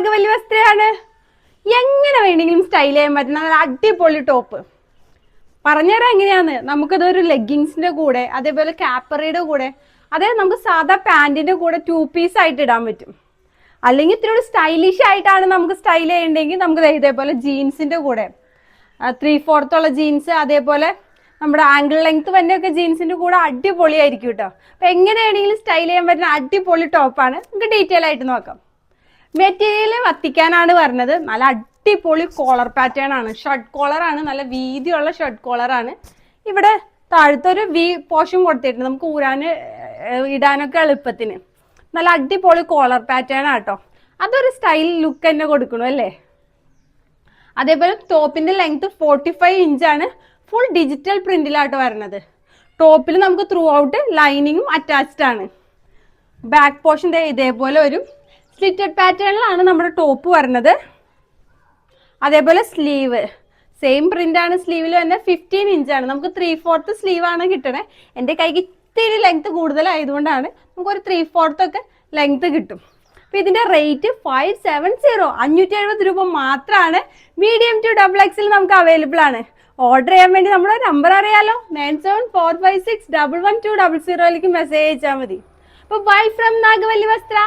നാഗവല്ലി വസ്ത്രയാണ്. എങ്ങനെ വേണമെങ്കിലും സ്റ്റൈൽ ചെയ്യാൻ പറ്റുന്ന നല്ല അടിപൊളി ടോപ്പ് പറഞ്ഞുതരാം എങ്ങനെയാന്ന് നമുക്കതൊരു ലെഗിങ്സിന്റെ കൂടെ അതേപോലെ കാപ്പറിയുടെ കൂടെ അതായത് നമുക്ക് സാധാ പാന്റിന്റെ കൂടെ ടു പീസ് ആയിട്ട് ഇടാൻ പറ്റും. അല്ലെങ്കിൽ ഇത്തിരി സ്റ്റൈലിഷ് ആയിട്ടാണ് നമുക്ക് സ്റ്റൈൽ ചെയ്യണ്ടെങ്കിൽ നമുക്ക് ഇതേപോലെ ജീൻസിന്റെ കൂടെ. ത്രീ ഫോർത്ത് ഉള്ള ജീൻസ് അതേപോലെ നമ്മുടെ ആംഗിൾ ലെങ്ത് വന്നെയൊക്കെ ജീൻസിന്റെ കൂടെ അടിപൊളിയായിരിക്കും കേട്ടോ. അപ്പൊ എങ്ങനെയാണെങ്കിലും സ്റ്റൈൽ ചെയ്യാൻ പറ്റുന്ന അടിപൊളി ടോപ്പാണ് നമുക്ക് ഡീറ്റെയിൽ ആയിട്ട് നോക്കാം. മെറ്റീരിയൽ വത്തിക്കാനാണ് പറഞ്ഞത്. നല്ല അടിപൊളി കോളർ പാറ്റേൺ ആണ്. ഷർട്ട് കോളർ ആണ്. നല്ല വീതിയുള്ള ഷർട്ട് കോളർ ആണ്. ഇവിടെ താഴത്തൊരു വി പോഷൻ കൊടുത്തിട്ടുണ്ട്. നമുക്ക് ഊരാന് ഇടാനൊക്കെ എളുപ്പത്തിന്. നല്ല അടിപൊളി കോളർ പാറ്റേൺ ആട്ടോ അതൊരു സ്റ്റൈൽ ലുക്ക് തന്നെ കൊടുക്കണു അല്ലേ? അതേപോലെ ടോപ്പിന്റെ ലെങ്ത് ഫോർട്ടി ഫൈവ് ഇഞ്ചാണ് ഫുൾ ഡിജിറ്റൽ പ്രിന്റിലാട്ടോ വരണത്. ടോപ്പിൽ നമുക്ക് ത്രൂ ഔട്ട് ലൈനിങ്ങും അറ്റാച്ച്ഡ് ആണ്. ബാക്ക് പോർഷൻ ഇതേപോലെ ഒരു സ്ലിറ്റഡ് പാറ്റേണിലാണ് നമ്മുടെ ടോപ്പ് വരുന്നത്. അതേപോലെ സ്ലീവ് സെയിം പ്രിന്റ് ആണ് സ്ലീവിൽ തന്നെ ഫിഫ്റ്റീൻ ആണ്. നമുക്ക് ത്രീ ഫോർത്ത് സ്ലീവ് ആണ് കിട്ടണേ. എന്റെ കൈക്ക് ഇത്തിരി ലെങ്ത് കൂടുതലായതുകൊണ്ടാണ് നമുക്ക് ഒരു ത്രീ ഫോർത്ത് ഒക്കെ ലെങ്ത് കിട്ടും. അപ്പൊ ഇതിന്റെ റേറ്റ് ഫൈവ് സെവൻ സീറോ അഞ്ഞൂറ്റി എഴുപത് രൂപ മാത്രമാണ് മീഡിയം ടു ഡബിൾ എക്സിൽ നമുക്ക് അവൈലബിൾ ആണ്. ഓർഡർ ചെയ്യാൻ വേണ്ടി നമ്മുടെ നമ്പർ അറിയാലോ. Nine seven four five six double one two double സീറോയിലേക്ക് message അയച്ചാൽ മതി. അപ്പൊ ബൈ ഫ്രം നാഗവല്ലി വസ്ത്ര.